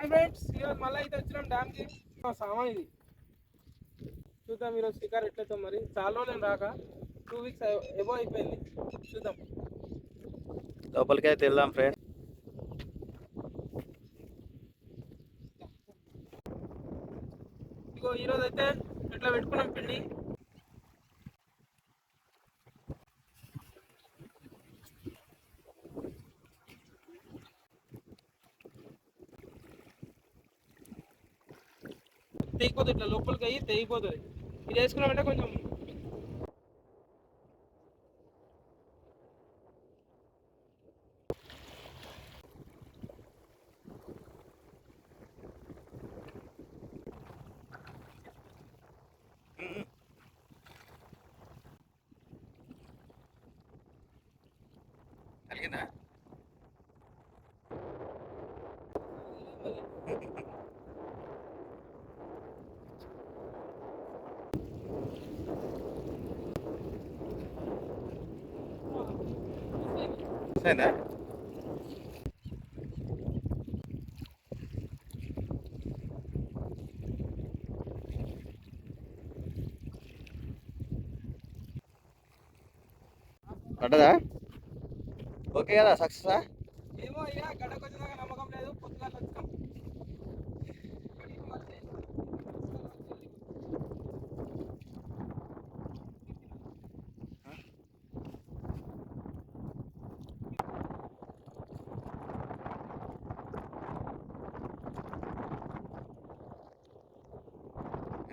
Hi friends ఈరోజు మళ్ళీ అయితే వచ్చినాం డ్యామ్కి మా సామాన్ ఇది. చూద్దాం ఈరోజు షికార్ ఎట్లయితాం మరి. చాలా రోజులు రాక. టూ వీక్స్ ఎబో అయిపోయింది. చూద్దాం. లోపలికి అయితే వెళ్దాం ఫ్రెండ్ ఇగో ఈరోజు అయితే ఇట్లా పెట్టుకున్నాం పిండి? తెగిపోతుంది ఇట్లా లోపలికి అయ్యి తెగిపోతుంది. ఇది వేసుకున్నామంటే కొంచెం సరేనా? పడ్డదా? ఓకే కదా సక్సెసా? ఏమో అయ్యా గడకు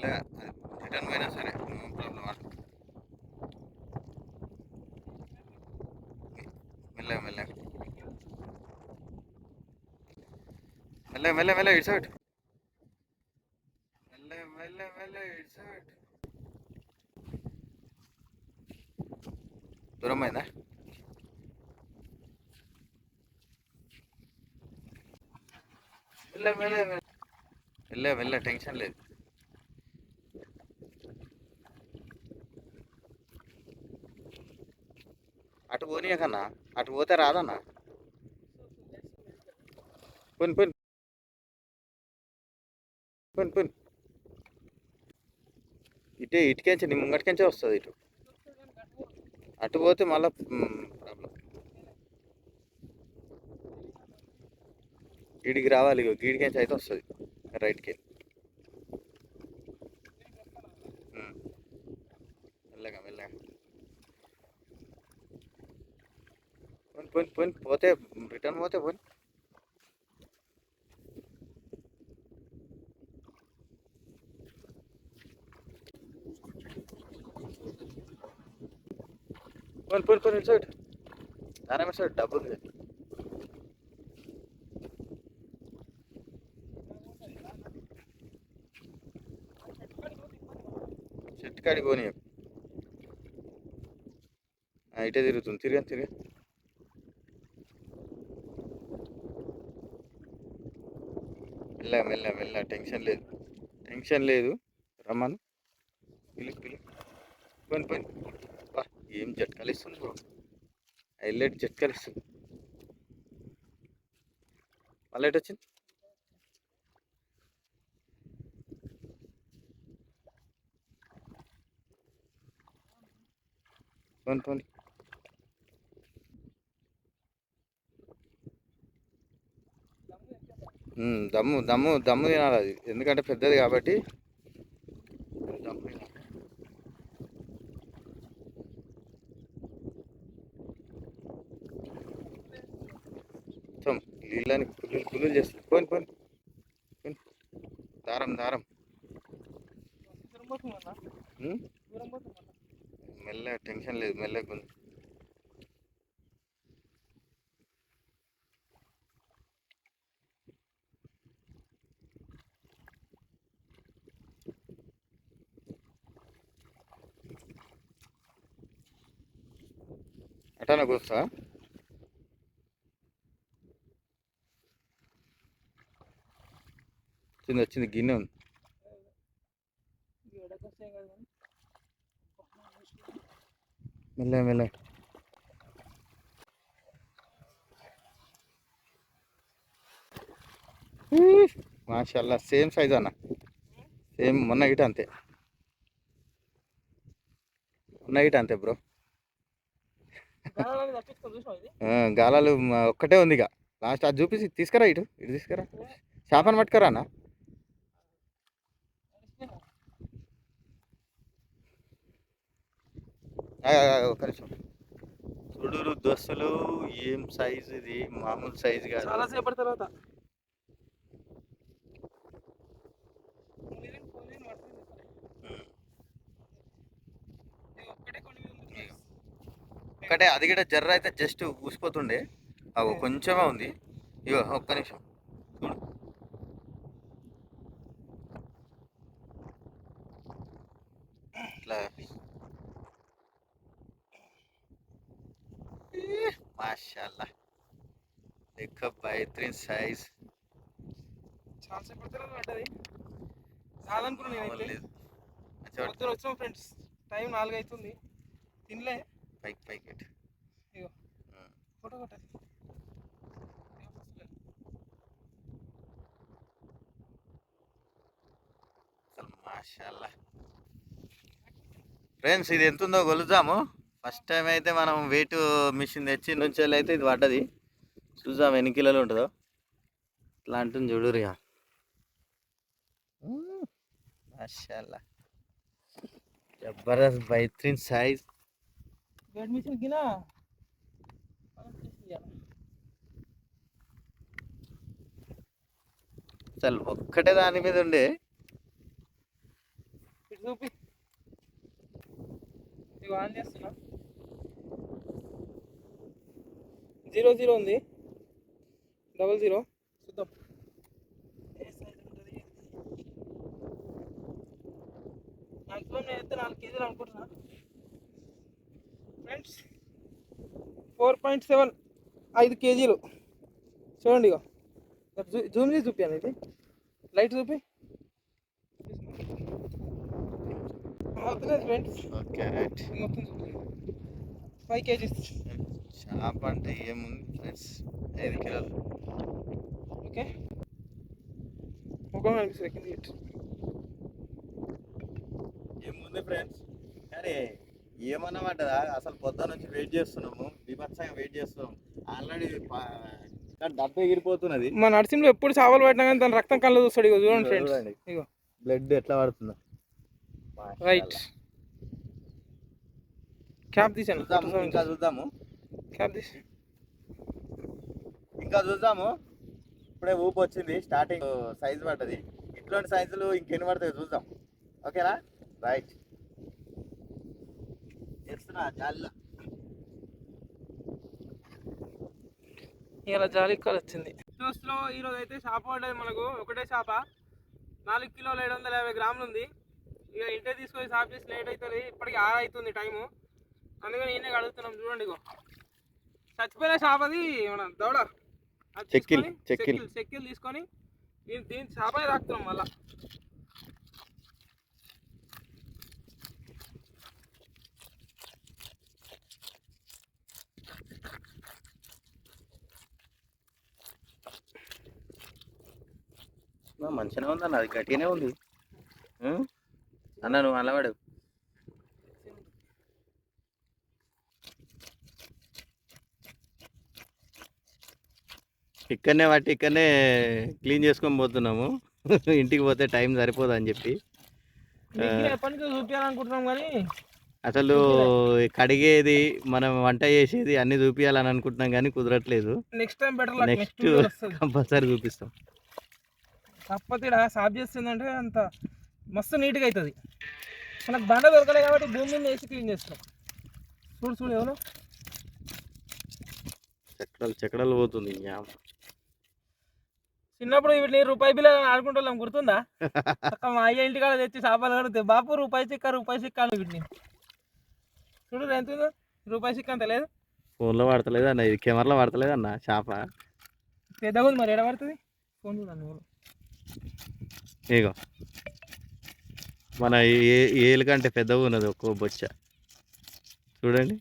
ఇలా రిటర్న్ పోయినా సరే నో ప్రాబ్లం మెల్లగా మెల్లగా మెల్లగా మెల్లగా మెల్లగా ఇటు సైడ్ మెల్లగా మెల్లగా మెల్లగా ఇటు సైడ్ దూరం అయిందా మెల్లగా మెల్లగా మెల్లగా మెల్లగా టెన్షన్ లేదు అటు పోనీ కన్నా అటు పోతే రాదన్నా. పోని పోని. పోని పోని. ఇటే ఇటుకెంచి నీ ముంగటికెంచే వస్తుంది ఇటు. అటు పోతే మళ్ళీ ప్రాబ్లం గీడికి రావాలి గీడికెంచి అయితే వస్తుంది. రైట్కి ఉమ్. మెల్లగా మెల్లగా పోని పోని పోని పోతే రిటర్న్ పోతే పోని పోని పోని పోని సైడ్ దాని సైడ్ డబ్బు ఉంది చెట్టు కాడికి పోనీ ఇటే తిరుగుతుంది తిరిగా మెల్ల మెల్ల మెల్ల టెన్షన్ లేదు. టెన్షన్ లేదు. రమ్మను. పిలు పిలు పోయి పోయి బా ఏం జట్కాలు ఇస్తుంది బ్రో. హైలైట్ జట్కాలు ఇస్తుంది మళ్ళీ ఎటు వచ్చింది? పోని పోని. దమ్ము దమ్ము దమ్ము తినాలి అది. ఎందుకంటే పెద్దది కాబట్టి. దమ్ము తినాలి. మొత్తం నీళ్ళని కుల్లులు కుల్లులు చేస్తుంది. పోని పోని దారం దారం. దూరం పోతుందన్నా? ఉమ్, దూరం పోతుందన్నా? మెల్ల టెన్షన్ లేదు మెల్లగా ఉంది అటానా కూర్చా వచ్చింది వచ్చింది గిన్నె ఉంది. ఎడకొస్తే కదా కానీ మెల్ల మెల్ల మాషల్లా సేమ్ సైజ్ అన్న. సేమ్ మొన్న గిట అంతే. మొన్న గిట అంతే బ్రో. గాలాలు ఒక్కటే ఉంది ఇక. లాస్ట్ అది చూపించి తీసుకురా ఇటు ఇటు తీసుకురా. చేపను పట్టుకురా అన్న. నిమిషం. చూడురు దోస్తులు ఏం సైజ్ ఇది? మామూలు సైజ్ కాదు. చాలా సేపటి తర్వాత. ఒక్కటే అది కూడా జర్ర అయితే జస్ట్ ఊసిపోతుండే. అవి కొంచెమే ఉంది. ఇగో ఒక్క నిమిషం. చూడు. ఇట్లా. మాషాల్లా. లెక్క బైత్రిన్ సైజ్. చాలా సేపటి తర్వాత పడ్డది చాలనుకున్నా నేనైతే. లేదు. పొద్దున వచ్చాం ఫ్రెండ్స్. టైం నాలుగు అవుతుంది తినలే. పైకి పైకి ఆ. ఫోటో కొట్టాలి. అసలు మాషాల్లా. ఫ్రెండ్స్ ఇది ఎంత ఉందో కొలుద్దాము ఫస్ట్ టైం అయితే మనం వెయిట్ మిషన్ తెచ్చి నుంచి అయితే ఇది పడ్డది. చూద్దాం ఎన్ని కిలోలు ఉంటుందో. ఇట్లా అంటుంది చూడు రియా. మాషాల్లా. జబర్దస్త్ బైత్రిన్ సైజ్. గడ్ మిషన్ గినా అసలు ఒక్కటే దాని మీద ఉండే. చూపి. ఆన్ చేస్తున్నా. జీరో జీరో ఉంది. డబల్ జీరో చూద్దాం ఏ size ఉంటది? మాక్సిమం నేనైతే నాలుగు కేజీలు అనుకుంటున్నా ఫ్రెండ్స్ ఫోర్ పాయింట్ సెవెన్ ఐదు కేజీలు. చూడండి ఇగో. జూ- జూమ్ చేసి చూపించాను ఇది. లైట్ చూపి. చూపి ఫైవ్ కేజీస్. షాప్ అంటే ఏముంది ఫ్రెండ్స్ ఐదు కిలోలు. ఓకే. ముఖం కనిపిస్తుంది. ఏముంది ఫ్రెండ్స్ ఏమన్నమాటదా అసలు పొద్దున నుంచి వెయిట్ చేస్తున్నాము. బీభత్సంగా వెయిట్ చేస్తున్నాం ఆల్రెడీ డబ్బు ఎగిరిపోతున్నది మా నర్సింగ్లో ఎప్పుడు చేపలు పట్టినా కానీ దాని రక్తం కళ్ళు చూస్తాడు. ఇగో చూడండి ఫ్రెండ్స్. ఇగో. బ్లడ్ ఎట్లా పడుతుందో. రైట్. క్యాప్ తీసాను ఇంకా చూద్దాము. క్యాప్ తీసి ఇంకా చూద్దాము. ఇప్పుడే ఊపు వచ్చింది. స్టార్టింగ్ సైజు పడ్డది. ఇట్లాంటి సైజులు ఇంకెన్ని పడతాయి చూద్దాం. ఓకేనా? రైట్. జాలిలో. ఇలా జాలి కాల్ వచ్చింది. దోస్తులో ఈరోజు అయితే చేప పడ్డది మనకు ఒకటే చేప నాలుగు కిలోలు ఏడు వందల యాభై గ్రాములు ఉంది. ఇక ఇంటే తీసుకొని సాఫ్ చేసి లేట్ అవుతుంది ఇప్పటికి ఆరు అవుతుంది టైము. అందుకని ఈయన అడుగుతున్నాం చూడండి ఇగో. చచ్చిపోయిన చేపది మన దౌడ. అది చెక్కిల్, తీసుకొని, చెక్కిల్. తీసుకొని దీని దీని చేపనే తాకుతున్నాం మళ్ళా. మంచిగానే ఉంది అన్న అది గట్టిగానే ఉంది? అన్న నువ్వు అలవాడు ఇక్కడనే పట్టి ఇక్కడనే క్లీన్ చేసుకొని పోతున్నాము. ఇంటికి పోతే టైం సరిపోదు అని చెప్పి. చూపించాలనుకుంటున్నాం కానీ? అసలు కడిగేది మనం వంట చేసేది అన్ని చూపించాలని అనుకుంటున్నాం కానీ కుదరట్లేదు. Next time better next compulsory చూపిస్తాం. కాకపోతే ఇక్కడ సాఫ్ చేస్తుందంటే అంత మస్తు నీట్గా అవుతుంది మనకు బండ దొరకలేదు కాబట్టి భూమి మీద వేసి క్లీన్ చేస్తాం. చూడు చూడు ఎవరు? చక్రాలు చక్రాలు పోతుంది. చిన్నప్పుడు వీటిని రూపాయి బిల్ల ఆడుకుంటాం గుర్తుందా? అక్క మా అయ్య ఇంటికాడ తెచ్చి చేపలు కడితే బాపు రూపాయి చిక్క రూపాయి చిక్క అని వీటిని. చూడు ఎంత రూపాయి చిక్క అంత లేదు? ఫోన్లో పడతలేదు అన్న ఇది కెమెరాలో పడతలేదు అన్న చేప. పెద్దగా ఉంది మరి ఎడ పడుతుంది? ఫోన్ చూడండి ఇగో. మన ఏ ఏలు కంటే పెద్దగా ఉన్నది ఒక్కో బొచ్చ. చూడండి.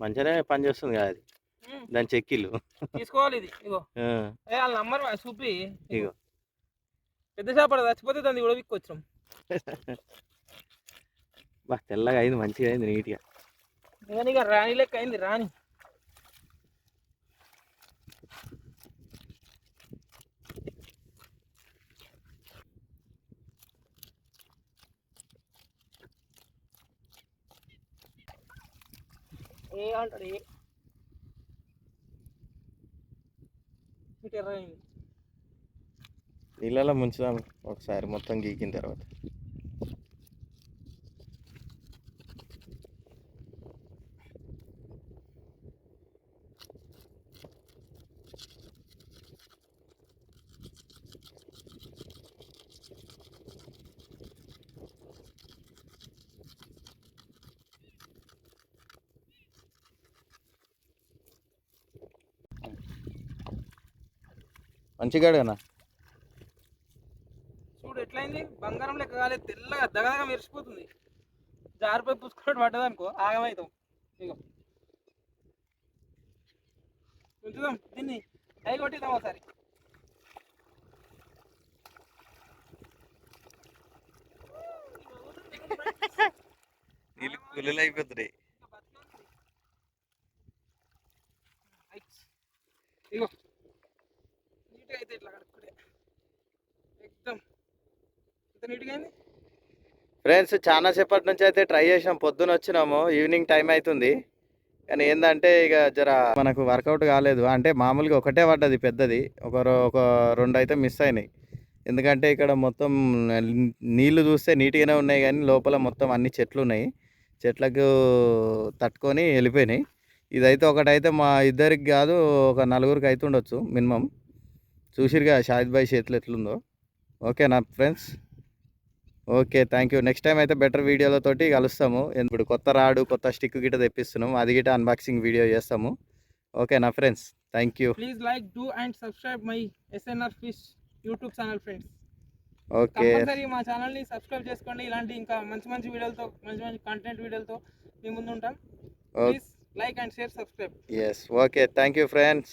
మంచిగానే పని చేస్తుంది కదా అది. దాని చెక్కిళ్ళు తీసుకోవాలి ఇది ఇగో వాళ్ళ నంబర్ చూపి. ఇగో పెద్ద చేప చచ్చిపోతే దాన్ని కూడా విక్కొచ్చాం బా తెల్లగా అయింది మంచిగా అయింది నీట్గా. రాణి లెక్క అయింది రాణి. ఏ అంటాడు ఏ నీళ్ళలో ముంచుదాం. ఒకసారి మొత్తం గీకిన తర్వాత. మంచిగా అడగనా చూడు ఎట్లయింది? బంగారం లెక్క కాలేదు తెల్లగా దగదగా మెరిసిపోతుంది. జారిపోయి పుసుకున్నట్టు పడ్డది అనుకో ఆగమవుతాం ఇగో. ఉంచుదాం దీన్ని అయి కొట్టిద్దాం ఒకసారి. నీళ్ళు కుళ్ళు అయిపోతున్నాయి ఇగో నీట్గా అయితే ఇట్లా కడుక్కుడే ఎక్దమ్ ఇంత నీట్గా అయింది ఫ్రెండ్స్ చాలా సేపటి నుంచి అయితే ట్రై చేసినాం. పొద్దున వచ్చినాము. ఈవినింగ్ టైం అవుతుంది కానీ ఏంటంటే ఇక జర మనకు వర్కౌట్ కాలేదు. అంటే మామూలుగా ఒకటే పడ్డది పెద్దది. ఒక ఒక రెండు అయితే మిస్ అయినాయి. ఎందుకంటే ఇక్కడ మొత్తం నీళ్ళు చూస్తే నీట్గానే ఉన్నాయి కానీ లోపల మొత్తం అన్ని చెట్లు ఉన్నాయి. చెట్లకు తట్టుకొని వెళ్ళిపోయినాయి. ఇదైతే ఒకటైతే మా ఇద్దరికి కాదు ఒక నలుగురికి అయితే ఉండొచ్చు మినిమం. చూసిరుగా షాహిద్ భాయ్ చేతులు ఎట్లుందో. ఓకేనా friends okay thank you next time అయితే బెటర్ వీడియోలతోటి కలుస్తాము. ఇప్పుడు కొత్త రాడు కొత్త స్టిక్ గిట్ట తెప్పిస్తున్నాం అది గిట్ట అన్బాక్సింగ్ వీడియో చేస్తాము. ఓకేనా friends thank you please like do and subscribe my SNR fish YouTube channel friends. Okay. మా ఛానల్ని సబ్స్క్రైబ్ చేసుకోండి. ఇలాంటి ఇంకా మంచి మంచి వీడియోలతో మంచి మంచి కంటెంట్ వీడియోలతో మీ ముందు ఉంటాం. Please like and share subscribe. Yes okay thank you friends.